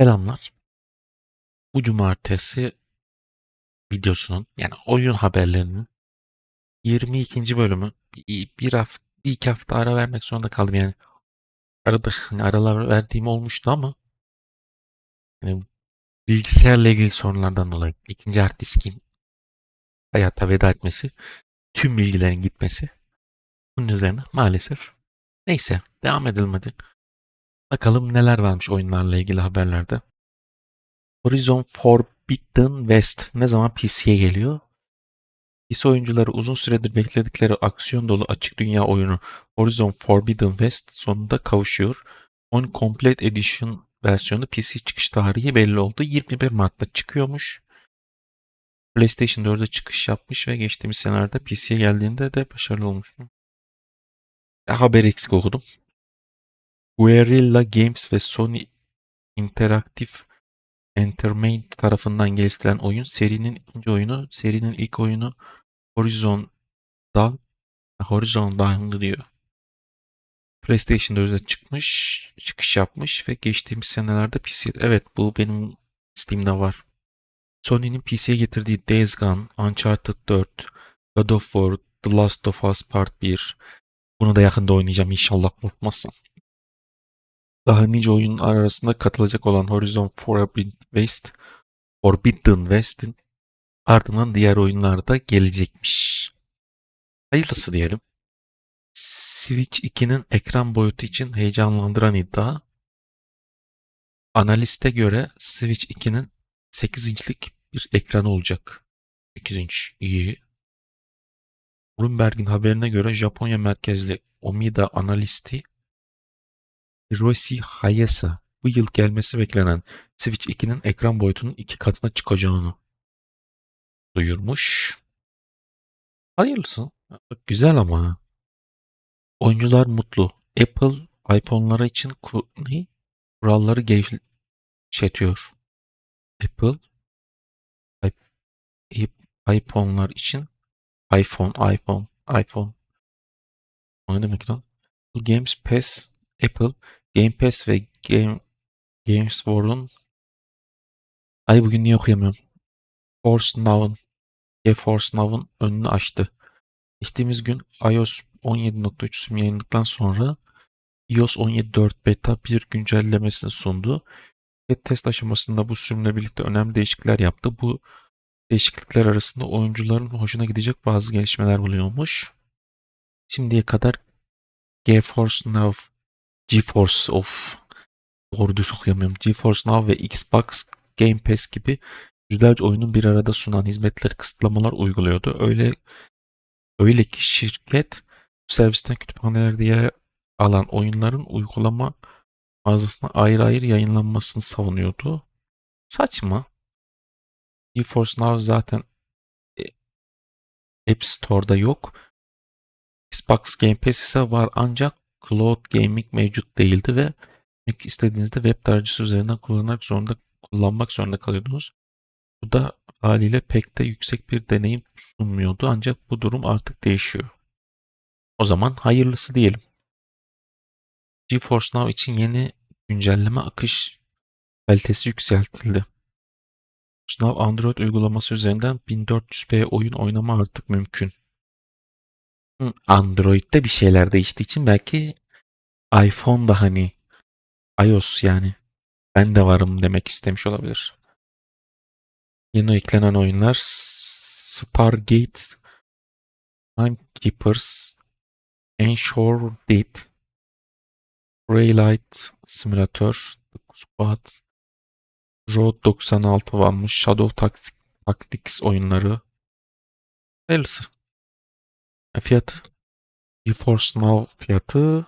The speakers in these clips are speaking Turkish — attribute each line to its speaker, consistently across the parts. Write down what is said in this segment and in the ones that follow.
Speaker 1: Selamlar. Bu cumartesi videosunun yani oyun haberlerinin 22. bölümü bir, bir hafta bir iki hafta ara vermek zorunda kaldım yani. Arada hani aralar verdiğim olmuştu ama yani bilgisayarla ilgili sorunlardan dolayı ikinci hard diskin hayata veda etmesi, tüm bilgilerin gitmesi bunun üzerine maalesef. Neyse devam edelim hadi. Bakalım neler varmış oyunlarla ilgili haberlerde. Horizon Forbidden West ne zaman PC'ye geliyor? PC oyuncuları uzun süredir bekledikleri aksiyon dolu açık dünya oyunu Horizon Forbidden West sonunda kavuşuyor. On Complete Edition versiyonu PC çıkış tarihi belli oldu. 21 Mart'ta çıkıyormuş. PlayStation 4'e çıkış yapmış ve geçtiğimiz senelerde PC'ye geldiğinde de başarılı olmuştu. Haber eksik okudum. Guerrilla Games ve Sony Interactive Entertainment tarafından geliştirilen oyun serinin ikinci oyunu. Serinin ilk oyunu Horizon Dawn. Horizon Dawn diyor. PlayStation 4'e çıkmış, çıkış yapmış ve geçtiğimiz senelerde PC. Evet bu benim Steam'de var. Sony'nin PC'ye getirdiği Days Gone, Uncharted 4, God of War, The Last of Us Part 1. Bunu da yakında oynayacağım inşallah korkmazsam. Daha nice oyun arasında katılacak olan Horizon Forbidden West, Forbidden West'in ardından diğer oyunlarda gelecekmiş. Hayırlısı diyelim. Switch 2'nin ekran boyutu için heyecanlandıran iddia. Analiste göre Switch 2'nin 8 inçlik bir ekran olacak. 8 inç iyi. Bloomberg'in haberine göre Japonya merkezli Omida analisti Hiroshi Hayasa bu yıl gelmesi beklenen Switch 2'nin ekran boyutunun iki katına çıkacağını duyurmuş. Hayırlısı. Güzel ama. Oyuncular mutlu. Apple iPhone'lara için kuralları gevşetiyor. Apple iPhone'lar için iPhone, iPhone, iPhone. O ne demek lan? Games Pass, Apple Game Pass ve Game Games World'un Ay bugün niye okuyamıyorum? Force Now'ın GeForce Now'ın önünü açtı. Geçtiğimiz gün iOS 17.3 sürüm yayınladıktan sonra iOS 17.4 beta bir güncellemesini sundu ve test aşamasında bu sürümle birlikte önemli değişiklikler yaptı. Bu değişiklikler arasında oyuncuların hoşuna gidecek bazı gelişmeler buluyormuş. Şimdiye kadar GeForce Now GeForce of doğru düz okuyamıyorum. GeForce Now ve Xbox Game Pass gibi yüzlerce oyunun bir arada sunan hizmetleri kısıtlamalar uyguluyordu. Öyle öyle ki şirket servisten kütüphanelerde yer alan oyunların uygulama mağazasına ayrı ayrı yayınlanmasını savunuyordu. Saçma. GeForce Now zaten e, App Store'da yok. Xbox Game Pass ise var ancak Cloud Gaming mevcut değildi ve istediğinizde web tarayıcısı üzerinden kullanarak zorunda kullanmak zorunda kalıyordunuz. Bu da haliyle pek de yüksek bir deneyim sunmuyordu ancak bu durum artık değişiyor. O zaman hayırlısı diyelim. GeForce Now için yeni güncelleme akış kalitesi yükseltildi. Now Android uygulaması üzerinden 1400p oyun oynama artık mümkün. Android'de bir şeyler değiştiği için belki iPhone da hani iOS yani ben de varım demek istemiş olabilir. Yeni eklenen oyunlar Stargate, Timekeepers, Ensure Dead, Raylight Simulator, Squad, Road 96 varmış, Shadow Tactics oyunları. Hayırlısı. Fiyatı GeForce Now fiyatı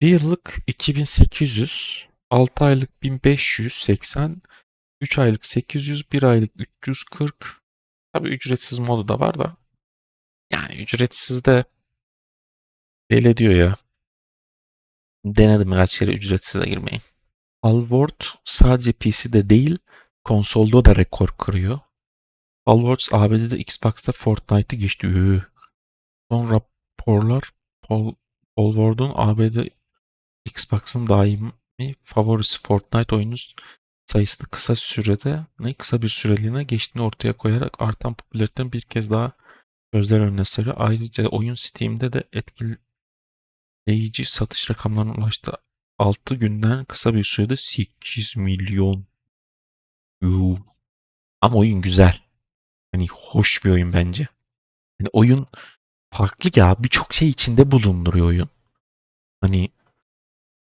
Speaker 1: bir yıllık 2800, 6 aylık 1580, 3 aylık 800, 1 aylık 340. Tabi ücretsiz modu da var da. Yani ücretsiz de deli diyor ya. Denedim kaç kere ücretsize girmeyi. Alward sadece PC'de değil konsolda da rekor kırıyor. Alward ABD'de Xbox'ta Fortnite'ı geçti. Son raporlar Paul, Paul Ward'un ABD Xbox'ın daim favorisi Fortnite oyunu sayısını kısa sürede ne kısa bir süreliğine geçtiğini ortaya koyarak artan popülaritenin bir kez daha gözler önüne seriyor. Ayrıca oyun Steam'de de etkileyici satış rakamlarına ulaştı. 6 günden kısa bir sürede 8 milyon. Yuh. Ama oyun güzel. Hani hoş bir oyun bence. Hani oyun farklı ya. Birçok şey içinde bulunduruyor oyun. Hani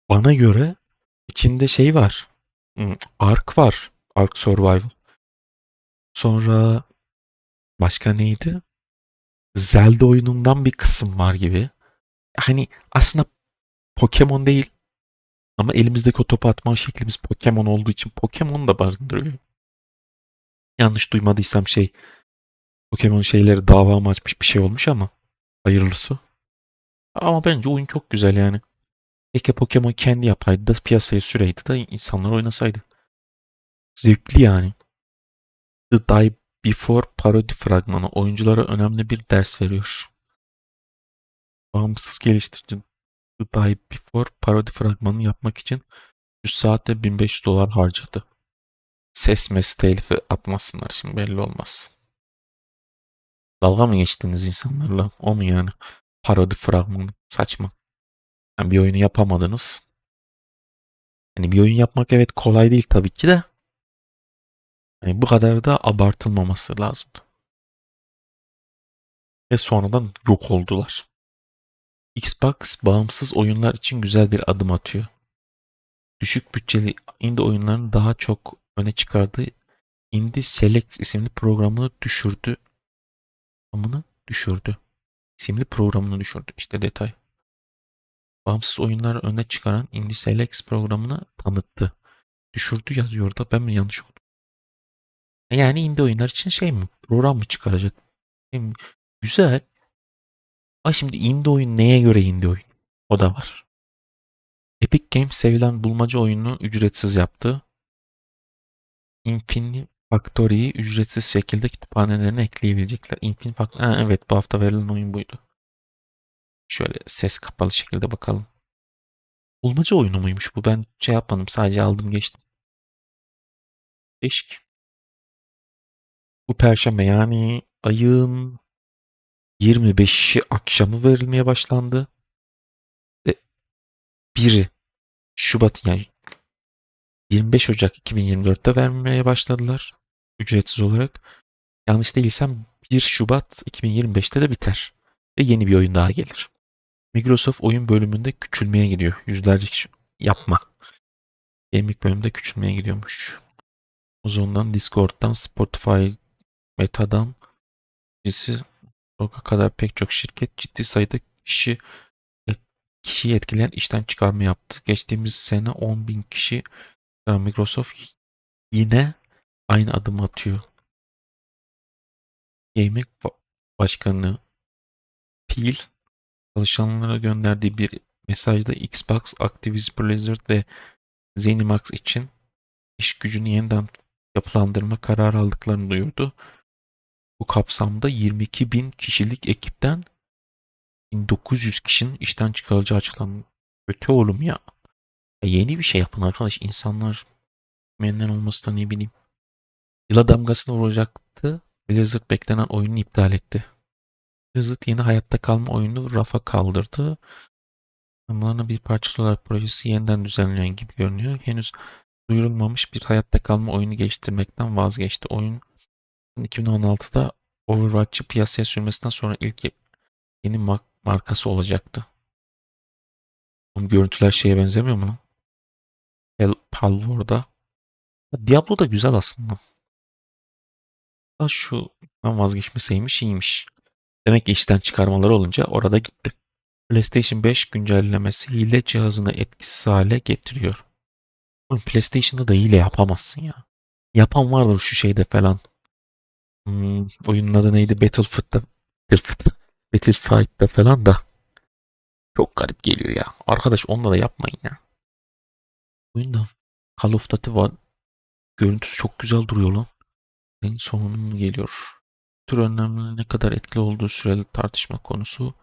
Speaker 1: bana göre içinde şey var. Hmm, Ark var. Ark Survival. Sonra başka neydi? Zelda oyunundan bir kısım var gibi. Hani aslında Pokemon değil ama elimizdeki o topu atma şeklimiz Pokemon olduğu için Pokemon da barındırıyor. Yanlış duymadıysam şey Pokemon şeyleri dava mı açmış bir şey olmuş ama hayırlısı. Ama bence oyun çok güzel yani. Keşke Pokemon kendi yapaydı da piyasaya süreydi de insanlar oynasaydı. Zevkli yani. The Die Before parodi fragmanı oyunculara önemli bir ders veriyor. Bağımsız geliştirici The Die Before parodi fragmanını yapmak için 100 saatte 1500 dolar harcadı. Ses mes telifi atmasınlar şimdi belli olmaz. Dalga mı geçtiniz insanlarla? O mu yani? Parodi fragmanı. Saçma. Yani bir oyunu yapamadınız. Hani bir oyun yapmak evet kolay değil tabii ki de. Hani bu kadar da abartılmaması lazım. Ve sonradan yok oldular. Xbox bağımsız oyunlar için güzel bir adım atıyor. Düşük bütçeli indie oyunların daha çok öne çıkardığı Indie Select isimli programını düşürdü. Programını düşürdü. İsimli programını düşürdü. İşte detay. Bağımsız oyunları öne çıkaran Indie Select programını tanıttı. Düşürdü yazıyor da ben mi yanlış oldum? Yani indie oyunlar için şey mi? Program mı çıkaracak? Mi? Güzel. Ama şimdi indie oyun neye göre indie oyun? O da var. Epic Games sevilen bulmaca oyununu ücretsiz yaptı. Infinity Factory'yi ücretsiz şekilde kütüphanelerine ekleyebilecekler. Infinity Factory, ha, evet bu hafta verilen oyun buydu. Şöyle ses kapalı şekilde bakalım. Bulmaca oyunu muymuş bu? Ben şey yapmadım sadece aldım geçtim. Değişik. Bu perşembe yani ayın 25'i akşamı verilmeye başlandı. Ve 1 Şubat yani 25 Ocak 2024'te vermeye başladılar. Ücretsiz olarak. Yanlış değilsem 1 Şubat 2025'te de biter. Ve yeni bir oyun daha gelir. Microsoft oyun bölümünde küçülmeye gidiyor. Yüzlerce kişi yapma. Gaming bölümünde küçülmeye gidiyormuş. Ozon'dan, Discord'dan, Spotify, Meta'dan birisi Roka kadar pek çok şirket ciddi sayıda kişi kişiyi etkileyen işten çıkarma yaptı. Geçtiğimiz sene 10 bin kişi Microsoft yine aynı adım atıyor. Gaming Başkanı Phil çalışanlara gönderdiği bir mesajda Xbox, Activision Blizzard ve ZeniMax için iş gücünü yeniden yapılandırma kararı aldıklarını duyurdu. Bu kapsamda 22 bin kişilik ekipten 1900 kişinin işten çıkarılacağı açıklandı. Kötü oğlum ya. ya. Yeni bir şey yapın arkadaş. İnsanlar memnun olması ne bileyim. Yıla damgasını vuracaktı. Blizzard beklenen oyunu iptal etti. Blizzard yeni hayatta kalma oyunu rafa kaldırdı. Zamanlarının bir parçası olarak projesi yeniden düzenleniyor gibi görünüyor. Henüz duyurulmamış bir hayatta kalma oyunu geliştirmekten vazgeçti. Oyun 2016'da Overwatch'ı piyasaya sürmesinden sonra ilk yeni markası olacaktı. Onun görüntüler şeye benzemiyor mu? El Palwor'da. Diablo da güzel aslında. Şu vazgeçmeseymiş iyiymiş. Demek ki işten çıkarmaları olunca orada gitti. PlayStation 5 güncellemesi hile cihazını etkisiz hale getiriyor. Oğlum PlayStation'da da hile yapamazsın ya. Yapan vardır şu şeyde falan. Hmm, oyunun adı neydi? Battlefield'da Battlefield, Battlefield'da falan da çok garip geliyor ya. Arkadaş onunla da yapmayın ya. Oyunda Call of Duty var. Görüntüsü çok güzel duruyor lan. En sonunun geliyor. Tür önlemlerinin ne kadar etkili olduğu süreli tartışma konusu.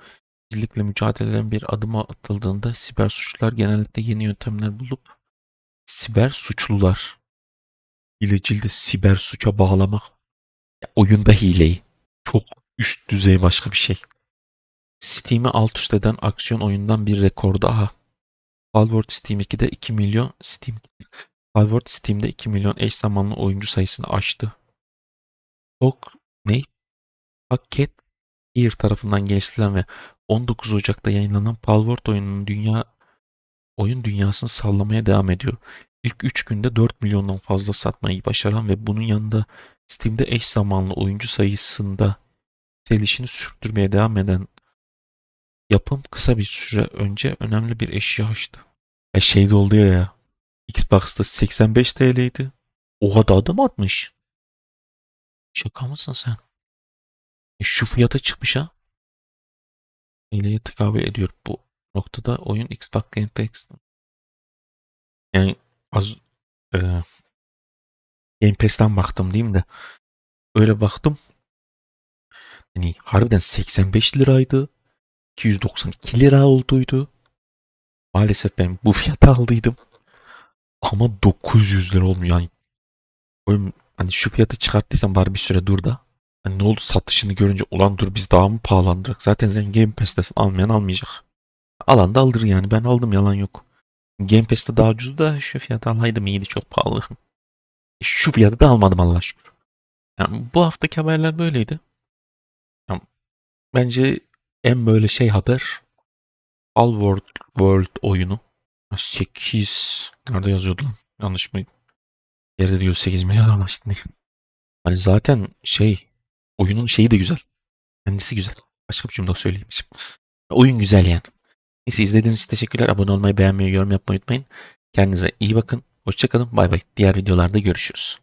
Speaker 1: Gizlilikle mücadelelerin bir adıma atıldığında siber suçlular genellikle yeni yöntemler bulup siber suçlular. Hilecilde siber suça bağlamak. Ya, oyunda hileyi. Çok üst düzey başka bir şey. Steam'i alt üst eden aksiyon oyundan bir rekor daha. Palworld Steam 2'de 2 milyon Steam Palworld Steam'de 2 milyon eş zamanlı oyuncu sayısını aştı. Çok ne? Paket Ear tarafından geliştirilen ve 19 Ocak'ta yayınlanan Palworld oyununun dünya oyun dünyasını sallamaya devam ediyor. İlk 3 günde 4 milyondan fazla satmayı başaran ve bunun yanında Steam'de eş zamanlı oyuncu sayısında yükselişini sürdürmeye devam eden yapım kısa bir süre önce önemli bir eşya açtı. Ya şey de oldu ya. Xbox'ta 85 TL'ydi. Oha da adam atmış. Şaka mısın sen? E şu fiyata çıkmış ha. TL'ye tekabül ediyor bu noktada oyun Xbox Game Pass. Yani az e, Game Pass'ten baktım diyeyim de öyle baktım. Hani harbiden 85 liraydı. 292 lira olduydu. Maalesef ben bu fiyata aldıydım. Ama 900 lira olmuyor yani. Oğlum, hani şu fiyatı çıkarttıysan bari bir süre dur da. Hani ne oldu satışını görünce ulan dur biz daha mı pahalandırdık? Zaten sen Game Pass'tesin almayan almayacak. Alan da aldır yani ben aldım yalan yok. Game Pass'te daha ucuz da şu fiyatı alaydım iyiydi çok pahalı. Şu fiyatı da almadım Allah şükür. Yani bu haftaki haberler böyleydi. Yani bence en böyle şey haber All World, World oyunu 8 nerede yazıyordu lan? Yanlış mı? Yerde diyor 8 milyon anlaştı. Hani zaten şey oyunun şeyi de güzel. Kendisi güzel. Başka bir cümle söyleyeyim. Oyun güzel yani. Neyse izlediğiniz için teşekkürler. Abone olmayı, beğenmeyi, yorum yapmayı unutmayın. Kendinize iyi bakın. Hoşçakalın. Bay bay. Diğer videolarda görüşürüz.